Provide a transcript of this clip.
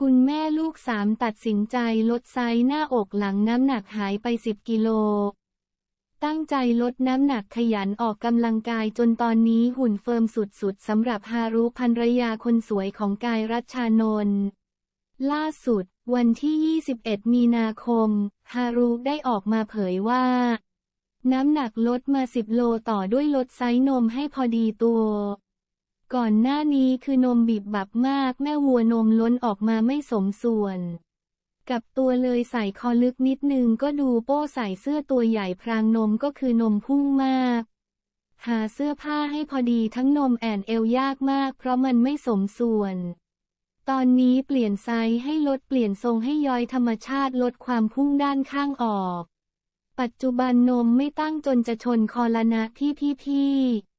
คุณแม่ลูกสามตัดสินใจลดไซส์หน้าอกหลังน้ำหนักหายไป 10 กิโล ตั้งใจลดน้ำหนักขยันออกกำลังกายจนตอนนี้หุ่นเฟิร์มสุดๆสำหรับฮารุภรรยาคนสวยของกายรัชชานนท์ล่าสุด วันที่ 21 มีนาคม ฮารุได้ออกมาเผยว่า น้ำหนักลดมา 10 โลต่อด้วยลดไซส์นมให้พอดีตัว ก่อนหน้านี้คือนมบีบบับมากแม่วัวนมล้นออกมาไม่สมส่วน กับตัวเลยใส่คอลึกนิดนึงก็ดูโป้ใส่เสื้อตัวใหญ่พรางนมก็คือนมพุ่งมาก หาเสื้อผ้าให้พอดีทั้งนมแอนเอวยากมากเพราะมันไม่สมส่วน ตอนนี้เปลี่ยนไซส์ให้ลดเปลี่ยนทรงให้ย้อยธรรมชาติลดความพุ่งด้านข้างออก ปัจจุบันนมไม่ตั้งจนจะชนคอละนะที่พี่ๆ